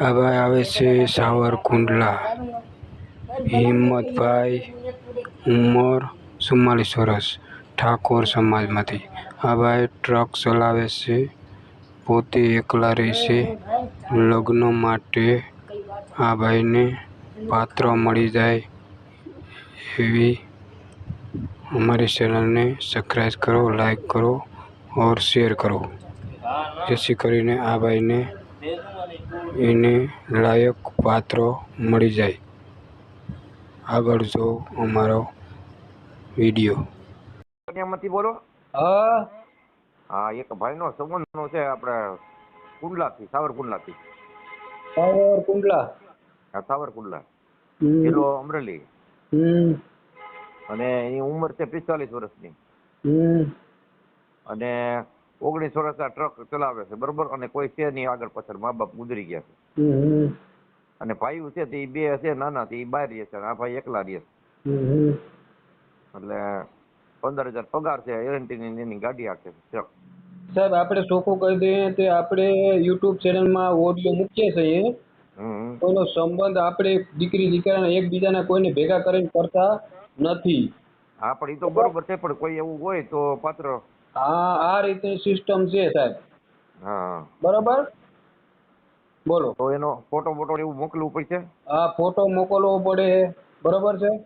હવે આવે છે સાવરકુંડલા. હિંમતભાઈ ઉંમર ચુમ્માલીસ વર્ષ, ઠાકોર સમાજમાંથી. આ ભાઈ ટ્રક ચલાવે છે, પોતે એકલા રહેશે લગ્ન માટે આ ભાઈને પાત્ર મળી જાય એવી અમારી ચેનલને સબસ્ક્રાઈબ કરો લાઈક કરો ઓર શેર કરો. જેથી કરીને આ ભાઈને એને લાયક પાત્રો મળી જાય. આગળ જો અમારો વીડિયો. કન્યામાંથી બોલો. હા. હા એક ભાઈનો સંબંધનો છે આપણે કુંડલાથી સાવરકુંડલાથી. સાવરકુંડલા. હા સાવરકુંડલા. જિલ્લો અમરેલી. અને એની ઉંમર છે પિસ્તાલીસ વર્ષની. અને ઓગણીસ વર્ષ આ ટ્રક ચલાવે છે બરોબર? અને કોઈ છે નહીં આગળ પાછળ મા બાપ ગુજરી ગયા છે. અને ભાઈઓ છે તે બે હશે નાના તે બહાર રહે છે આ ભાઈ એકલા રહે છે. એટલે પંદર હજાર પગાર છે એરંટીની એની ગાડી આખે છે ટ્રક. સાહેબ આપણે ચોખ્ખું કહી દઈએ તે આપણે યુટ્યુબ ચેનલમાં ઓડિયો મૂકીએ છીએ. કોઈનો સંબંધ આપણે દીકરી દીકરાને એકબીજાના કોઈને ભેગા કરીને કરતા નથી. હા પણ એ તો બરોબર છે પણ કોઈ એવું હોય તો પાત્ર આ આ રીતની સિસ્ટમ છે સાહેબ. હા. બરાબર? બોલો. તો એનો ફોટો બોટો એવું મોકલવું પડશે? હા ફોટો મોકલવો પડે. બરાબર છે?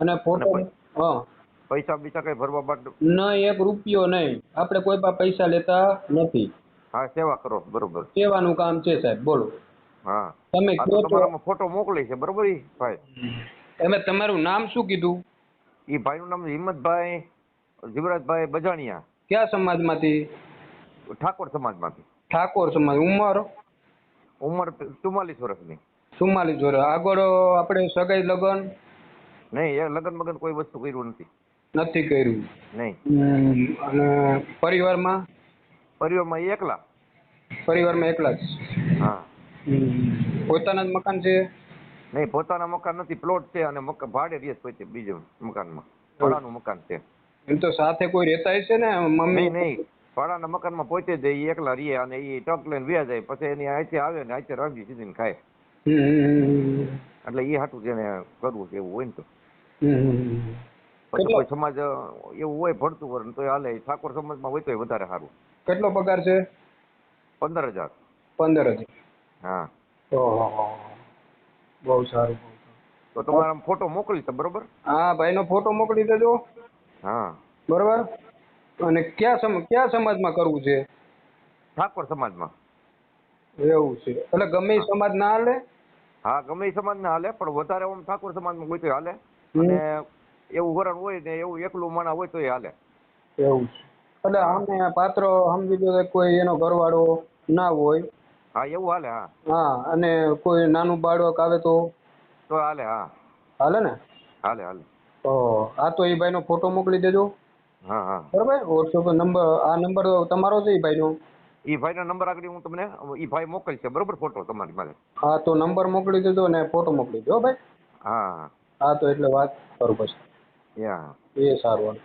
અને ફોટો હા. પૈસા બીજા કઈ ભરવા બાદ નહીં એક રૂપિયો નહીં. આપણે કોઈ પણ પૈસા લેતા નથી. હા સેવા કરો. બરોબર. સેવાનું કામ છે સાહેબ. બોલો. હા. તમે તમારામાં ફોટો મોકલી છે. બરોબર ભાઈ. તમે તમારું નામ શું કીધું? એ ભાઈનું નામ હિંમતભાઈ જીવરાજભાઈ બજાણિયા. કયા સમાજમાંથી? ઠાકોર સમાજમાંથી. ઠાકોર સમાજ. ઉંમર? ઉંમર ચુમ્માલીસ વર્ષની. ચુમ્માલીસ વર્ષ. આગળ આપણે સગાઈ લગ્ન? નહીં એ લગન મગન કોઈ વસ્તુ કર્યું નથી. નથી કર્યું. નહીં. અને પરિવારમાં? પરિવારમાં એકલા. પરિવારમાં એકલા જ? હા. પોતાના જ મકાન છે? નહીં પોતાના મકાન નથી. પ્લોટ છે અને ભાડે રહે છે બીજું મકાનમાં. ભાડાનું મકાન છે. એમ તો સાથે કોઈ રહેતા હશે ને મમ્મી? નહીં નહીં. ભાડાના મકાનમાં પહોંચે જાય એ એકલા રહીએ અને એ ટક લઈને વ્યા જાય. પછી એની આઈથી આવે ને આઈથી રાંધી સીધીને ખાય. એટલે એ હાટું જેને કરવું છે એવું હોય ને તો. પછી કોઈ સમાજ એવું હોય ભણતું હોય તો હાલે. ઠાકોર સમાજમાં હોય તો વધારે સારું. કેટલો પગાર છે? પંદર હજાર. પંદર હજાર. હા. બહુ સારું. તો તમારા ફોટો મોકલી છે બરોબર? હા ભાઈનો ફોટો મોકલી દેજો. હા. બરોબર? અને કયા સમ કયા સમાજમાં કરવું છે? ઠાકોર સમાજમાં. એવું છે. એટલે ગમે એ સમાજ ના હાલે? હા ગમે એ સમાજને હાલે પણ વધારે આમ ઠાકોર સમાજમાં હોય તો હાલે અને એવું વરણ હોય ને એવું એકલું માણા હોય તો એ હાલે. એવું છે. એટલે આમે પાત્ર સમજી લો કોઈ એનો ઘરવાળો ના હોય. હા એવું હાલે હા. હા અને કોઈ નાનું બાળક આવે તો? તો હાલે હા. હાલે ને? હાલે હાલે. હા તો એ ભાઈનો ફોટો મોકલી દેજો. હા હા. બરાબર? વોટ્સઅપ નંબર આ નંબર તમારો છે એ ભાઈનો? ઈ ભાઈનો નંબર આગળ હું તમને એ ભાઈ મોકલશે બરોબર ફોટો તમારી પાસે? હા તો નંબર મોકલી દેજો ને ફોટો મોકલી દો ભાઈ. હા હા. તો એટલે વાત કરું પછી. યા. એ સારું.